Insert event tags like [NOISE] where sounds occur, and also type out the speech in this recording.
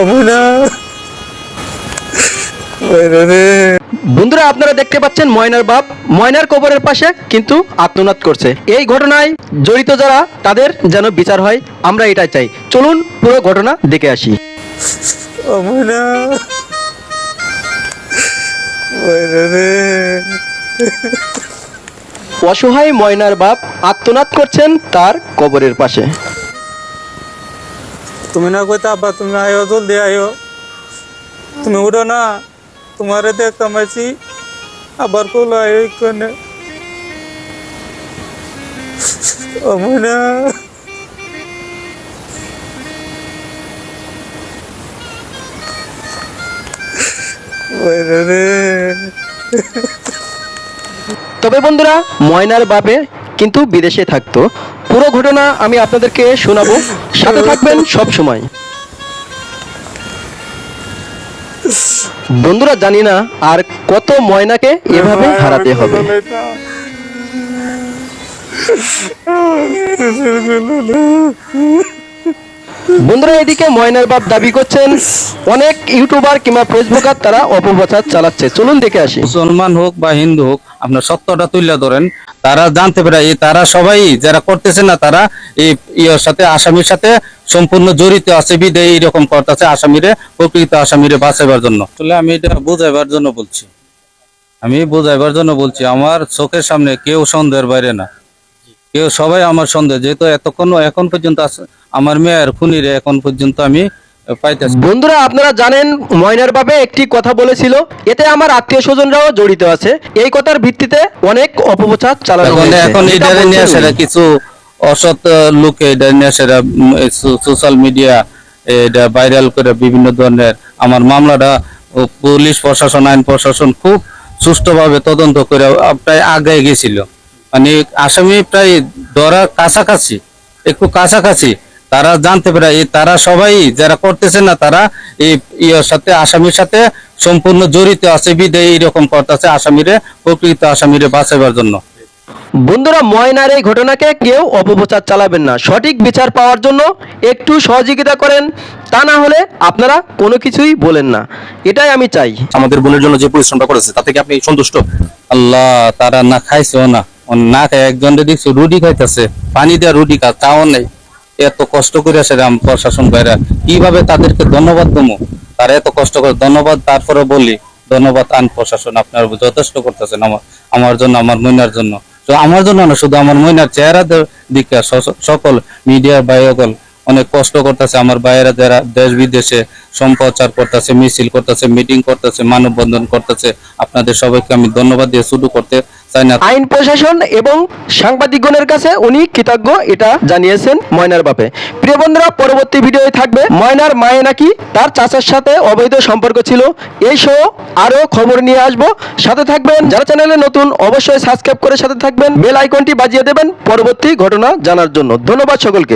অমুনা বন্ধুরা আপনারা দেখতে পাচ্ছেন ময়নার বাপ। ময়নার কবরের পাশে কিন্তু আত্মনাদ করছে। এই ঘটনায় জড়িত যারা তাদের যেন বিচার হয় আমরা এটাই চাই। চলুন পুরো ঘটনা দেখে আসি। অমুনা অসহায় ময়নার বাপ আত্মনাদ করছেন তার কবরের পাশে। তুমি না কইতা, আব্বা, তুমি আয়ো, জলদি আয়ো। তুমি উঠো না, তোমারে দেখতাম আছি আবার কোলো আয়ো কোনে অমুনা তবে বন্ধুরা, ময়নার বাপে কিন্তু বিদেশে থাকতো। পুরো ঘটনা আমি আপনাদেরকে শোনাবো। সাথে থাকবেন সব সময়। বন্ধুরা, জানি না আর কত ময়নাকে এভাবে হারাতে হবে। [LAUGHS] বন্ধুরা, এদিকে ময়নার বাপ দাবি করছেন, অনেক ইউটিউবার কিংবা ফেসবুকার তারা অপপ্রচার চালাচ্ছে। চলুন দেখে আসি। মুসলমান হোক বা হিন্দু হোক, আপনার সত্যটা তুলে ধরেন। তারা জানতে পারে, এই তারা সবাই যারা করতেছে না, তারা এই ইয়ের সাথে, আসামির সাথে সম্পূর্ণ জড়িত আছে বিদে এইরকম করতেছে আসামিরে, প্রকৃত আসামিরে বাঁচাবার জন্য। আসলে আমি এটা বোঝাইবার জন্য বলছি। আমি বোঝাইবার জন্য বলছি, আমার চোখের সামনে কেউ সন্দেহের বাইরে না। কেউ সবাই আমার সন্দেহ, যেহেতু এতক্ষণ, এখন পর্যন্ত আছে- আমার মেয়ের খুনিরে এখন পর্যন্ত আমি পাইতেছি। বন্ধুরা আপনারা জানেন ময়নার বাপে একটি কথা বলেছিল। এতে আমার আত্মীয় স্বজনরাও জড়িত আছে। এই কথার ভিত্তিতে অনেক অপপ্রচার চালানো এখন হয়েছে। এখন এটা এটা নিয়ে সেটা কিছু অসৎ লোকে এটা নিয়ে সেটা সোশ্যাল মিডিয়া এটা ভাইরাল করে বিভিন্ন ধরনের। আমার মামলাটা পুলিশ প্রশাসন আইন প্রশাসন খুব সুষ্ঠুভাবে তদন্ত করে প্রায় আগে গেছিল। মানে আসামি প্রায় ধরার কাছাকাছি একটু কাছাকাছি। তারা জানতে পারে এই তারা সবাই যারা করতেছে না তারা এই সাথে আসামির সাথে সম্পূর্ণ জড়িত আছে বিদে এইরকম করতেছে আসামিরে প্রকৃত আসামিরে বাঁচাবার জন্য। বন্ধুরা ময়নার এই ঘটনাকে কেউ অপপ্রচার চালাবেন না। সঠিক বিচার পাওয়ার জন্য একটু সহযোগিতা করেন তা না হলে আপনারা কোনো কিছুই বলেন না। এটাই আমি চাই। আমাদের বোনের জন্য যে পরিশ্রমটা করেছে তা থেকে আপনি সন্তুষ্ট? আল্লাহ তারা না খাইছেও না। ও না খায় একজন দেখছি রুটি খাইতেছে পানি দেওয়া রুটি খা তাও নেই। এত কষ্ট করে আসে রাম প্রশাসন ভাইরা। কীভাবে তাদেরকে ধন্যবাদ দেবো? তারা এত কষ্ট করে ধন্যবাদ, তারপরে বলি, ধন্যবাদ আন প্রশাসন, আপনার যথেষ্ট করতেছেন আমার আমার জন্য, আমার মইনার জন্য। তো আমার জন্য না, শুধু আমার মইনার চেহারা দিকে সকল মিডিয়ার বাইকল অনেক কষ্ট করতেছে। আমার ভাইয়েরা যারা দেশ বিদেশে সম্প্রচার করতেছে, মিছিল করতেছে মিটিং করতেছে, মানববন্ধন করতেছে, আপনাদের সবাইকে আমি ধন্যবাদ দিয়ে শুরু করতে চাই না। আইন প্রশাসন এবং সাংবাদিকগণের কাছে উনি কৃতজ্ঞ, এটা জানিয়েছেন ময়নার বাপে। প্রিয় বন্ধুরা, পরবর্তী ভিডিওয়ে থাকবে। ময়নার মায়ে নাকি তার চাচার সাথে অবৈধ সম্পর্ক ছিল। এই সহ আরও খবর নিয়ে আসব। সাথে থাকবেন, যারা চ্যানেলে নতুন, অবশ্যই সাবস্ক্রাইব করে সাথে থাকবেন। বেল আইকনটি বাজিয়ে দেবেন পরবর্তী ঘটনা জানার জন্য। ধন্যবাদ সকলকে।